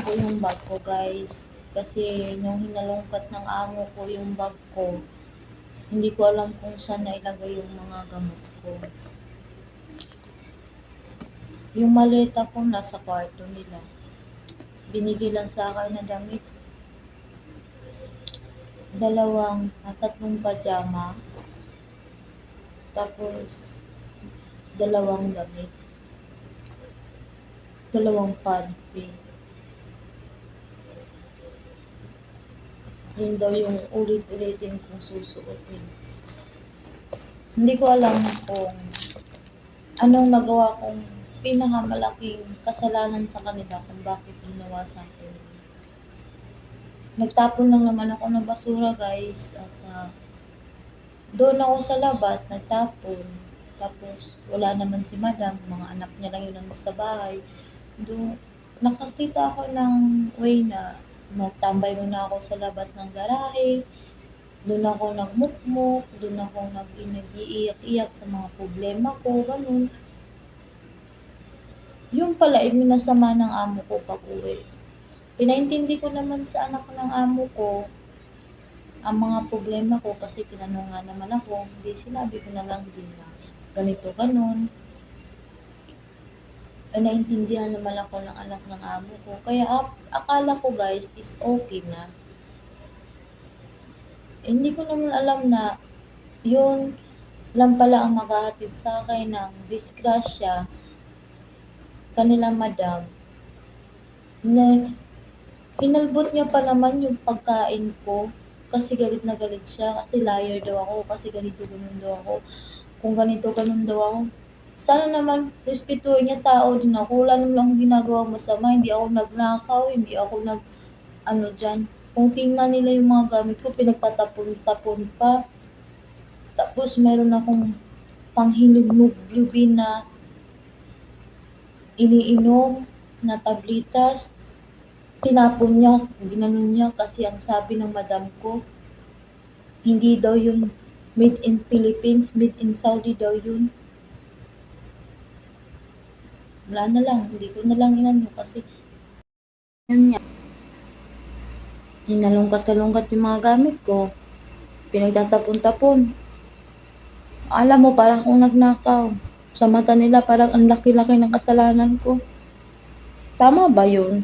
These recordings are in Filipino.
ko yung bag ko guys. Kasi nung hinalungkat ng amo ko yung bag ko, hindi ko alam kung saan nailagay yung mga gamot ko. Yung maleta ko nasa kwarto nila. Binigay lang sa akin na damit. Dalawang, ah, tatlong pajama. Tapos, dalawang damit. Dalawang panty. Yun daw yung ulit-ulitin kong susuotin. Hindi ko alam kung anong nagawa kong pinakamalaking kasalanan sa kanila kung bakit ginawa sa akin. Nagtapon lang naman ako ng basura guys at ah, doon ako sa labas nagtapon. Tapos wala naman si madam, mga anak niya lang yun ang sa bahay. Doon, nakakita ako ng way na magtambay muna ako sa labas ng garahe. Doon ako nagmukmuk, doon ako nag nag-iiyak-iyak sa mga problema ko, ganun. Yung pala, eh, minasama ng amo ko pag uwi. Pinaintindi ko naman sa anak ng amo ko ang mga problema ko kasi tinanong nga naman ako, hindi sinabi ko na lang din na ganito, ganun. Eh, naintindihan naman ako ng anak ng amo ko. Kaya akala ko guys is okay na. Eh, hindi ko naman alam na yun lang pala ang maghahatid sa akin ng disgrasya kanila madam. Na inalbot niya pa naman yung pagkain ko. Kasi galit na galit siya. Kasi liar daw ako. Kasi ganito ganun daw ako. Kung ganito ganun daw ako sana naman respetuhin niya tao din ako. Wala naman akong ginagawa masama. Hindi ako nagnakaw hindi ako nag ano dyan. Kung tingnan nila yung mga gamit ko pinagtatapon-tapon pa. Tapos meron akong panghinuglubin na iniinom na tablitas. Tinapon niya, ginanon niya kasi ang sabi ng madam ko, hindi daw yun made in Philippines, made in Saudi daw yun. Wala na lang, hindi ko na lang inano kasi yun nga. Hinalungkat-talungkat yung mga gamit ko. Pinagtatapon-tapon. Alam mo, parang akong nagnakaw. Sa mata nila, parang ang laki-laki ng kasalanan ko. Tama ba yun?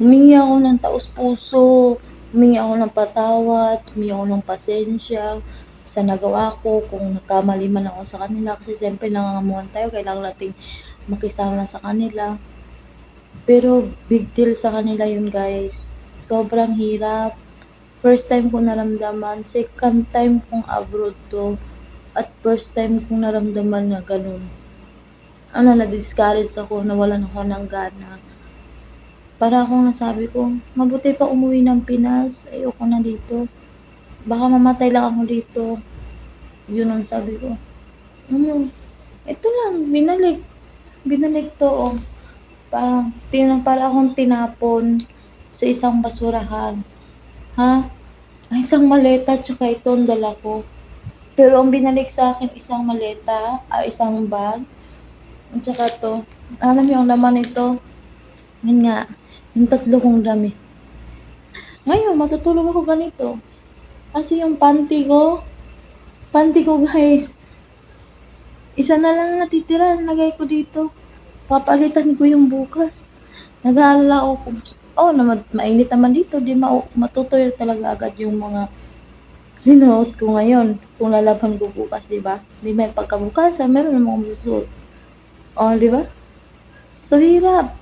Humingi ako ng taus-puso, humingi ako ng patawad, humingi ako ng pasensya sa nagawa ko, kung nagkamali man ako sa kanila, kasi siyempre nangangamuhan tayo, kailangan nating makisama sa kanila. Pero big deal sa kanila yun guys. Sobrang hirap. First time ko naramdaman, second time kong abroad to, at first time kong naramdaman na ganun. Ano, na-discourage ako, nawalan ako ng gana para akong nasabi ko, mabuti pa umuwi ng Pinas, ayoko na dito. Baka mamatay lang ako dito. Yun ang sabi ko. Ano, ito lang, binalik. Binalik to, oh. Parang, tin para akong tinapon sa isang basurahan. Ha? Ay, isang maleta, tsaka ito ang dala ko. Pero ang binalik sa akin, isang maleta, ah, isang bag, at tsaka to. Alam yung laman nito? Yun nga, yung tatlo kong damit. Ngayon, matutulog ako ganito. Kasi yung panty ko, panty ko guys, isa na lang natitira, nagay ko dito. Papalitan ko yung bukas. Nag-aalala ako kung, oh, na mainit naman dito, di ma matutuyo talaga agad yung mga sinuot ko ngayon. Kung lalaban ko bukas, di ba? Di may pagkabukasan, meron namang susuot. Oh, di ba? So, hirap.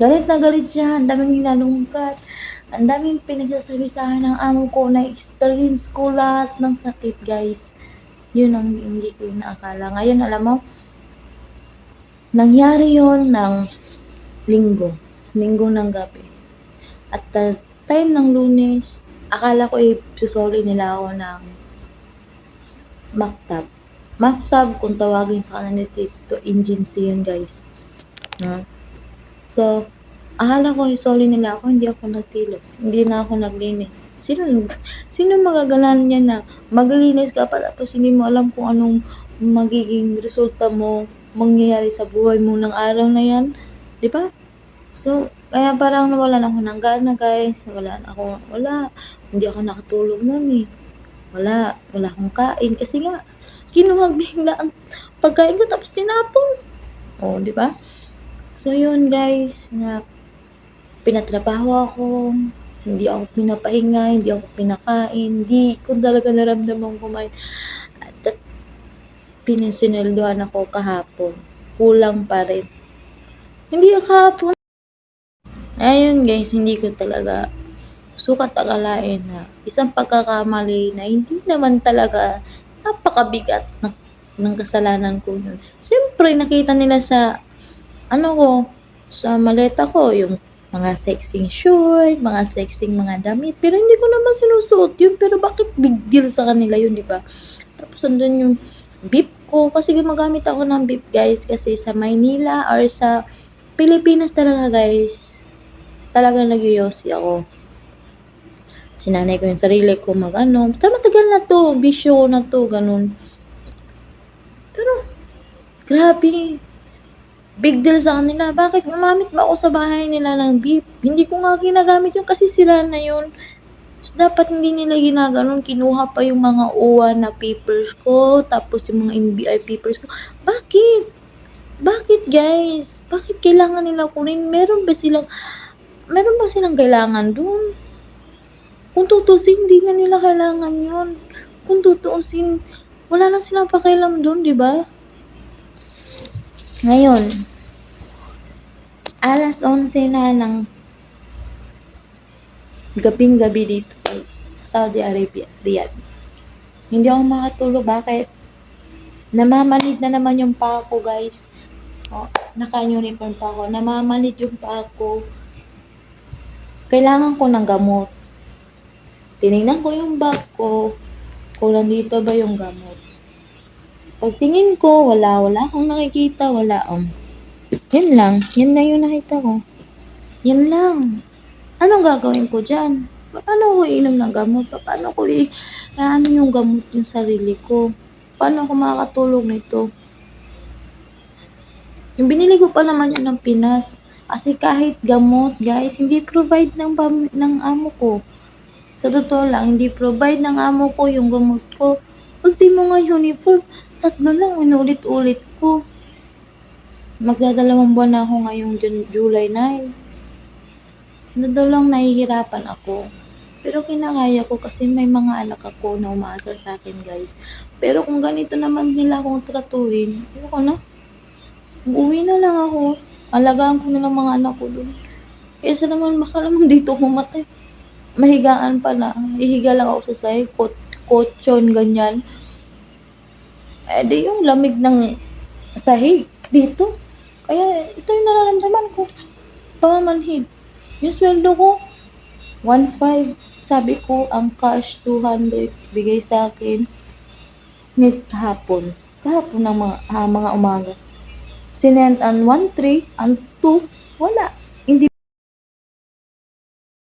Galit na galit siya, ang daming hinalungkat. Ang daming pinagsasabisahan ng amo ko na experience ko lahat ng sakit, guys. Yun ang hindi ko inaakala. Ngayon, alam mo, nangyari yon ng linggo. Linggo ng gabi. At the time ng lunes, akala ko eh, susoli nila ako ng maktab. Maktab, kung tawagin sa kanan nito, ito agency guys. No? So, akala ko isoli nila ako, hindi ako nagtilos. Hindi na ako naglinis. Sino, sino magagalan niya na maglinis ka pa tapos hindi mo alam kung anong magiging resulta mo mangyayari sa buhay mo ng araw na yan? Di ba? So, Kaya parang nawalan ako ng gana guys, wala na ako, wala, hindi ako nakatulog nun eh. Wala, wala akong kain kasi nga, kinuha bigla ang pagkain ko tapos tinapon. O, di ba? So yun guys, na pinatrabaho ako, hindi ako pinapahinga, hindi ako pinakain, hindi ko talaga naramdaman kumain. At, at pinisineldohan ako kahapon. Kulang pa rin. Hindi kahapon. Ayun guys, hindi ko talaga sukat akalain na isang pagkakamali na hindi naman talaga napakabigat na, ng kasalanan ko yun. Siyempre, nakita nila sa ano ko, sa maleta ko, yung mga sexing short, mga sexing mga damit. Pero hindi ko naman sinusuot yun. Pero bakit big deal sa kanila yun, di ba? Tapos andun yung beep ko. Kasi gumagamit ako ng beep, guys. Kasi sa Maynila or sa Pilipinas talaga, guys. Talagang nagyoyosi ako. Sinanay ko yung sarili ko mag ano. Basta matagal na to. Bisyo ko na to. Ganun. Pero, grabe. Big deal sa kanila. Bakit gumamit ba ako sa bahay nila ng beep? Hindi ko nga ginagamit yun kasi sila na yun. So, dapat hindi nila ginaganon. Kinuha pa yung mga OWA na papers ko. Tapos yung mga NBI papers ko. Bakit? Bakit guys? Bakit kailangan nila kunin? Meron ba silang meron ba silang kailangan dun? Kung tutusin, hindi na nila kailangan yun. Kung tutusin, wala na silang pakialam dun, di ba? Ngayon, alas 11 na ng gabing-gabi dito guys, sa Saudi Arabia, Riyadh. Hindi ako makatulog. Bakit? Namamanid na naman yung paa ko, guys. Oh, naka-uniform pa ako. Namamanid yung paa ko. Kailangan ko ng gamot. Tinignan ko yung bag ko. Kung nandito ba yung gamot. Pagtingin ko, wala, wala akong nakikita, wala. Um, yan lang. Yan lang yung nakita ko. Yan lang. Anong gagawin ko dyan? Paano ko iinom ng gamot? Paano ko i... Ano yung gamot yung sarili ko? Paano ako makakatulog nito? Yung binili ko pa naman yun ng Pinas. Kasi kahit gamot, guys, hindi provide ng, ng amo ko. Sa totoo lang, hindi provide ng amo ko yung gamot ko. Ultimo nga uniform, tatlo lang, inulit-ulit ko. Magdadalawang buwan na ako ngayong Jun- July 9. Totoo lang nahihirapan ako. Pero kinakaya ko kasi may mga anak ako na umaasa sa akin, guys. Pero kung ganito naman nila akong tratuhin, ayoko na. Uuwi na lang ako. Alagaan ko na lang mga anak ko doon. Kaysa naman makalamang dito pumatay. Mahigaan pa na. Ihiga lang ako sa sahig. Kot kotsyon, ganyan. Eh di yung lamig ng sahig dito. Kaya ito yung nararamdaman ko. Pamamanhid. Yung sweldo ko, 1.5. Sabi ko, ang cash 200 bigay sa akin nit hapon. Kahapon ng mga, ah, mga umaga. Sinend ang 1.3, ang 2, wala.